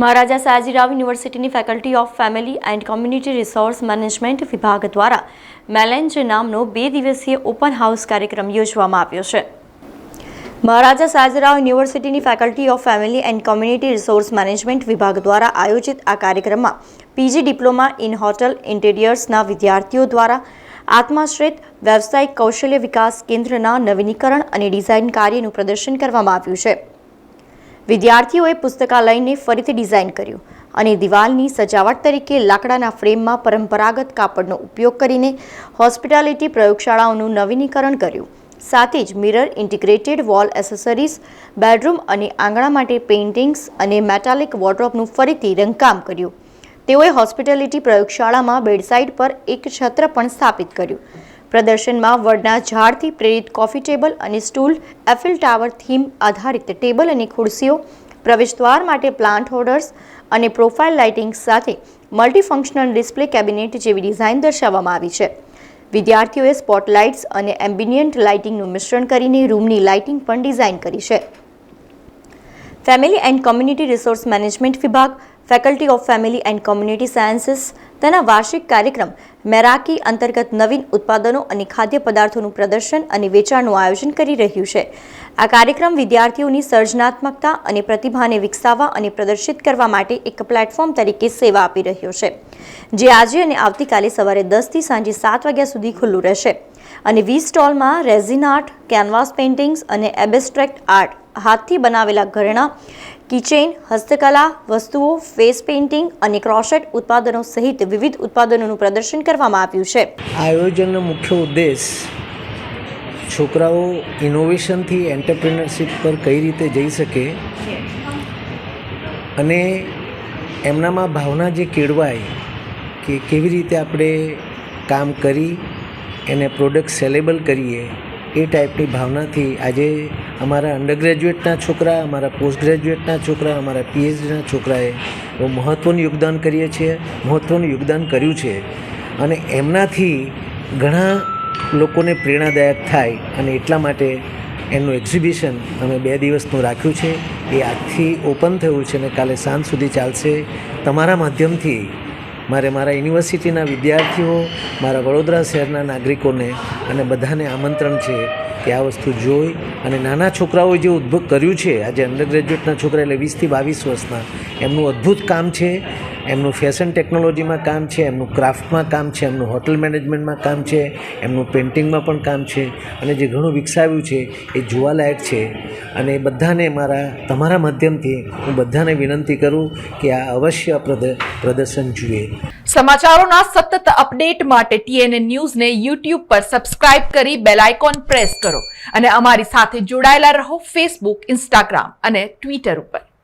મહારાજા સાજીરાવ યુનિવર્સિટીની faculty of family and community resource management વિભાગ દ્વારા મેલેન્જ નામનો બે દિવસીય ઓપન હાઉસ કાર્યક્રમ યોજવામાં આવ્યો છે. મહારાજા સયાજીરાવ યુનિવર્સિટીની faculty of family and community resource management વિભાગ દ્વારા આયોજિત આ કાર્યક્રમમાં પીજી ડિપ્લોમા ઇન હોટલ ઇન્ટિરિયર્સના વિદ્યાર્થીઓ દ્વારા આત્માશ્રિત વ્યવસાયિક કૌશલ્ય વિકાસ કેન્દ્રના નવીનીકરણ અને ડિઝાઇન કાર્યનું પ્રદર્શન કરવામાં આવ્યું છે. વિદ્યાર્થીઓએ પુસ્તકાલયને ફરીથી ડિઝાઇન કર્યું અને દિવાલની સજાવટ તરીકે લાકડાના ફ્રેમમાં પરંપરાગત કાપડનો ઉપયોગ કરીને હોસ્પિટાલિટી પ્રયોગશાળાઓનું નવીનીકરણ કર્યું. સાથે જ mirror, integrated wall accessories, bedroom અને આંગણા માટે પેઇન્ટિંગ્સ અને મેટાલિક વોર્ડરોબનું ફરીથી રંગકામ કર્યું. તેઓએ હોસ્પિટાલિટી પ્રયોગશાળામાં બેડસાઇડ પર એક છત્ર પણ સ્થાપિત કર્યું. પ્રદર્શનમાં વડના ઝાડથી પ્રેરિત કોફી ટેબલ અને સ્ટૂલ, એફિલ ટાવર થીમ આધારિત ટેબલ અને ખુરશીઓ, પ્રવેશદ્વાર માટે પ્લાન્ટ હોર્ડર્સ અને પ્રોફાઇલ લાઇટિંગ સાથે મલ્ટીફંક્શનલ ડિસ્પ્લે કેબિનેટ જેવી ડિઝાઇન દર્શાવવામાં આવી છે. વિદ્યાર્થીઓએ સ્પોટલાઇટ્સ અને એમ્બિનિયન્ટ લાઇટિંગનું મિશ્રણ કરીને રૂમની લાઇટિંગ પણ ડિઝાઇન કરી છે. Family and community resource management વિભાગ, faculty of family and community sciences તેના વાર્ષિક કાર્યક્રમ મેરાકી અંતર્ગત નવીન ઉત્પાદનો અને ખાદ્ય પદાર્થોનું પ્રદર્શન અને વેચાણનું આયોજન કરી રહ્યું છે. આ કાર્યક્રમ વિદ્યાર્થીઓની સર્જનાત્મકતા અને પ્રતિભાને વિકસાવવા અને પ્રદર્શિત કરવા માટે એક પ્લેટફોર્મ તરીકે સેવા આપી રહ્યો છે, જે આજે અને આવતીકાલે સવારે દસથી સાંજે સાત વાગ્યા સુધી ખુલ્લું રહેશે. અને વીસ સ્ટોલમાં રેઝિન આર્ટ કેનવાસ પેઇન્ટિંગ્સ અને એબેસ્ટ્રેક્ટ આર્ટ હાથથી બનાવેલા ઘરેણાં કિચેન હસ્તકલા, વસ્તુઓ ફેસ પેઇન્ટિંગ અને ક્રોશેટ ઉત્પાદનો સહિત વિવિધ ઉત્પાદનોનું પ્રદર્શન કરવામાં આવ્યું છે. આયોજનનો મુખ્ય ઉદ્દેશ છોકરાઓ ઇનોવેશનથી એન્ટરપ્રિનરશિપ પર કઈ રીતે જઈ શકે અને એમનામાં ભાવના જે કેળવાય કે કેવી રીતે આપણે કામ કરી, એને પ્રોડક્ટ સેલેબલ કરીએ એ ટાઈપની ભાવનાથી આજે અમારા અંડર ગ્રેજ્યુએટના છોકરા, અમારા પોસ્ટ ગ્રેજ્યુએટના છોકરા, અમારા પીએચડીના છોકરાએ બહુ મહત્ત્વનું યોગદાન કરીએ છીએ મહત્ત્વનું યોગદાન કર્યું છે. અને એમનાથી ઘણા લોકોને પ્રેરણાદાયક થાય અને એટલા માટે એમનું એક્ઝિબિશન અમે બે દિવસનું રાખ્યું છે. એ આજથી ઓપન થયું છે અને કાલે સાંજ સુધી ચાલશે. તમારા માધ્યમથી મારે મારા યુનિવર્સિટીના વિદ્યાર્થીઓ, મારા વડોદરા શહેરના નાગરિકોને અને બધાને આમંત્રણ છે કે આ વસ્તુ જોઈ અને નાના છોકરાઓએ જે ઉદ્ભવ કર્યું છે, આજે અંડર ગ્રેજ્યુએટના છોકરા એટલે વીસથી બાવીસ વર્ષના, એમનું અદ્ભુત કામ છે, એમનું ફેશન ટેકનોલોજીમાં કામ છે, એમનું ક્રાફ્ટમાં કામ છે, એમનું હોટલ મેનેજમેન્ટમાં કામ છે, એમનું પેઇન્ટિંગમાં પણ કામ છે અને જે ઘણું વિકસાવ્યું છે એ જોવાલાયક છે. અને બધાને મારા, તમારા માધ્યમથી હું બધાને વિનંતી કરું કે આ અવશ્ય પ્રદ, પ્રદર્શન જુએ સમાચારોના સતત અપડેટ માટે ટીએનએ ન્યૂઝને યુટ્યુબ પર સબસ્ક્રાઇબ કરી બેલ આઇકોન પ્રેસ કરો અને અમારી સાથે જોડાયેલા રહો ફેસબુક, ઇન્સ્ટાગ્રામ અને ટ્વિટર ઉપર.